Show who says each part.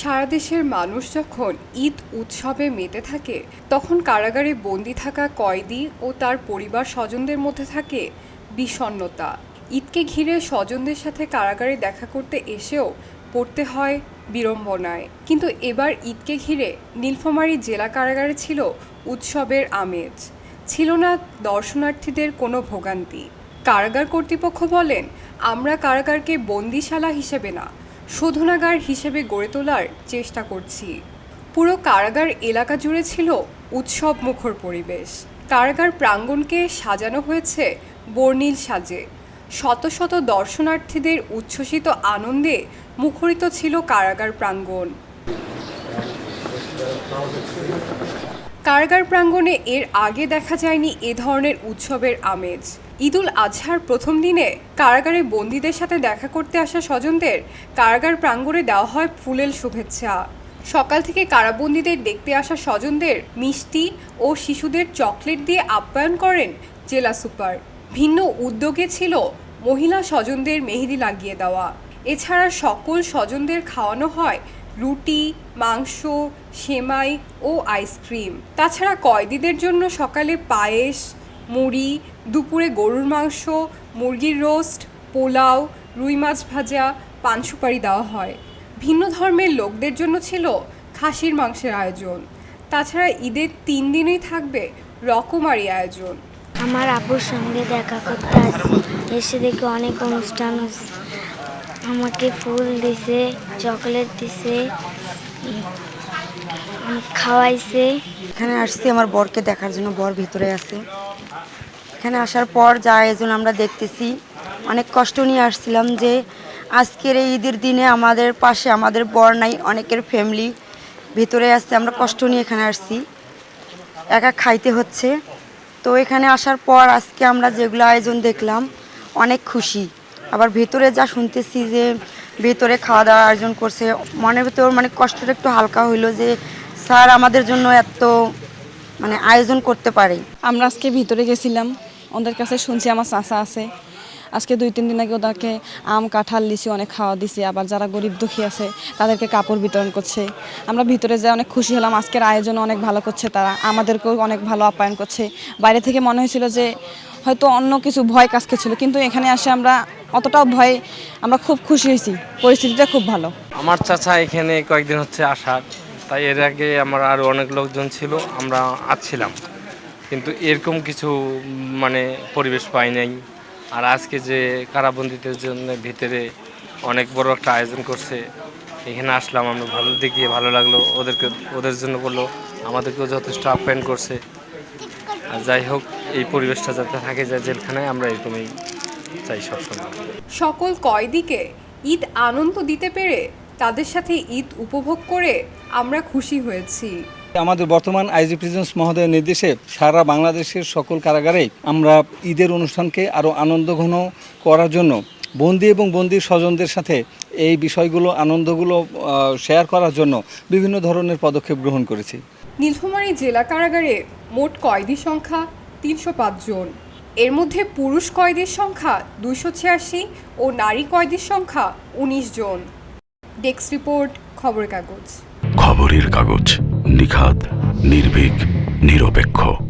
Speaker 1: সারা দেশের মানুষ যখন ঈদ উৎসবে মেতে থাকে, তখন কারাগারে বন্দি থাকা কয়েদি ও তার পরিবার স্বজনদের মধ্যে থাকে বিষণ্ণতা। ঈদকে ঘিরে স্বজনদের সাথে কারাগারে দেখা করতে এসেও পড়তে হয় বিড়ম্বনায়। কিন্তু এবার ঈদকে ঘিরে নীলফামারী জেলা কারাগারে ছিল উৎসবের আমেজ। ছিল না দর্শনার্থীদের কোনো ভোগান্তি। কারাগার কর্তৃপক্ষ বলেন, আমরা কারাগারকে বন্দিশালা হিসেবে না শোধনাগার হিসেবে গড়ে তোলার চেষ্টা করছি। পুরো কারাগার এলাকা জুড়ে ছিল উৎসব মুখর পরিবেশ। কারাগার প্রাঙ্গণকে সাজানো হয়েছে বর্ণিল সাজে। শত শত দর্শনার্থীদের উচ্ছ্বসিত আনন্দে মুখরিত ছিল কারাগার প্রাঙ্গণ। কারাগার প্রাঙ্গণে এর আগে দেখা যায়নি এ ধরনের উৎসবের আমেজ। ঈদুল আজহার প্রথম দিনে কারাগারে বন্দীদের সাথে দেখা করতে আসা স্বজনদের কারাগার প্রাঙ্গণে দেওয়া হয় ফুলেল শুভেচ্ছা। সকাল থেকে কারাবন্দীদের দেখতে আসা স্বজনদের মিষ্টি ও শিশুদের চকলেট দিয়ে আপ্যায়ন করেন জেলা সুপার। ভিন্ন উদ্যোগে ছিল মহিলা স্বজনদের মেহেদি লাগিয়ে দেওয়া। এছাড়া সকল স্বজনদের খাওয়ানো হয় রুটি, মাংস, সেমাই ও আইসক্রিম। তাছাড়া কয়েদিদের জন্য সকালে পায়েস, মুড়ি, দুপুরে গরুর মাংস, মুরগির রোস্ট, পোলাও, রুই মাছ ভাজা পান সুপারি দেওয়া হয়। ভিন্ন ধর্মের লোকদের জন্য ছিল খাসির মাংসের আয়োজন। তাছাড়া ঈদের তিন দিনই থাকবে রকমারি আয়োজন।
Speaker 2: আমার আপুর সঙ্গে দেখা করতে এসে দেখি অনেক অনুষ্ঠান হচ্ছে। আমাকে ফুল দিছে, চকলেট দিছে খাওয়াইছে।
Speaker 3: এখানে আসছি, আমার বরকে দেখার জন্য, বর ভিতরে আছে। এখানে আসার পর যা আয়োজন আমরা দেখতেছি, অনেক কষ্ট নিয়ে আসছিলাম যে আজকের এই ঈদের দিনে আমাদের পাশে আমাদের বর নাই, অনেকের ফ্যামিলি ভিতরে আসছে আমরা কষ্ট নিয়ে এখানে আসছি। একা খাইতে হচ্ছে। তো এখানে আসার পর আজকে আমরা যেগুলো আয়োজন দেখলাম, অনেক খুশি। আবার ভেতরে যা শুনতেছি যে ভেতরে খাওয়া দাওয়া আয়োজন করছে, মনের ভেতর মানে কষ্টটা একটু হালকা হইল যে স্যার আমাদের জন্য এত মানে আয়োজন করতে পারে।
Speaker 4: আমরা আজকে ভিতরে গেছিলাম, ওদের কাছে শুনছি আমার চাচা আছে। আজকে দুই, তিন দিন আগে ওদেরকে আম, কাঁঠাল, লিচি অনেক খাওয়া দিছি, আবার যারা গরিব দুঃখী আছে তাদেরকে কাপড় বিতরণ করছে। আমরা ভিতরে যাই অনেক খুশি হলাম, আজকের আয়োজন অনেক ভালো করছে তারা, আমাদেরকেও অনেক ভালো আপ্যায়ন করছে। বাইরে থেকে মনে হয়েছিল যে হয়তো অন্য কিছু ভয় কাজ ছিল কিন্তু এখানে আসে আমরা অতটাও ভয় আমরা খুব খুশি হয়েছি। পরিস্থিতিটা খুব ভালো।
Speaker 5: আমার চাচা এখানে কয়েকদিন হচ্ছে আসার। তাই এর আগে আমার আরও অনেক লোকজন ছিল, আমরা আসছিলাম কিন্তু এরকম কিছু মানে পরিবেশ পাই নাই। আর আজকে যে কারাবন্দিদের জন্য ভিতরে অনেক বড় একটা আয়োজন করছে, এখানে আসলাম আমরা ভালো দেখিয়ে ভালো লাগল। ওদেরকে, ওদের জন্য বলল, আমাদেরকেও যথেষ্ট আপ্যায়ন করছে। আর যাই হোক, এই পরিবেশটা যাতে থাকে যায় জেলখানায়, আমরা এরকমই চাই সবসময়।
Speaker 1: সকল কয়েদিকে ঈদ আনন্দ দিতে পেরে তাদের সাথে ঈদ উপভোগ করে আমরা খুশি হয়েছি।
Speaker 6: আমাদের বর্তমান আইজি প্রেসিডেন্ট মহোদয়ের নির্দেশে সারা বাংলাদেশের সকল কারাগারেই আমরা ঈদের অনুষ্ঠানকে আরও আনন্দঘন করার জন্য বন্দি এবং বন্দির স্বজনদের সাথে এই বিষয়গুলো আনন্দগুলো শেয়ার করার জন্য বিভিন্ন ধরনের পদক্ষেপ গ্রহণ করেছি।
Speaker 1: নীলফামারী জেলা কারাগারে মোট কয়েদি সংখ্যা? তিনশো পাঁচ জন। এর মধ্যে পুরুষ কয়েদির সংখ্যা দুইশো ছিয়াশি ও নারী কয়েদির সংখ্যা উনিশ জন। ডেস্ক রিপোর্ট, খবরের কাগজ।
Speaker 7: খবরের কাগজ নিখাত নির্ভীক, নিরপেক্ষ।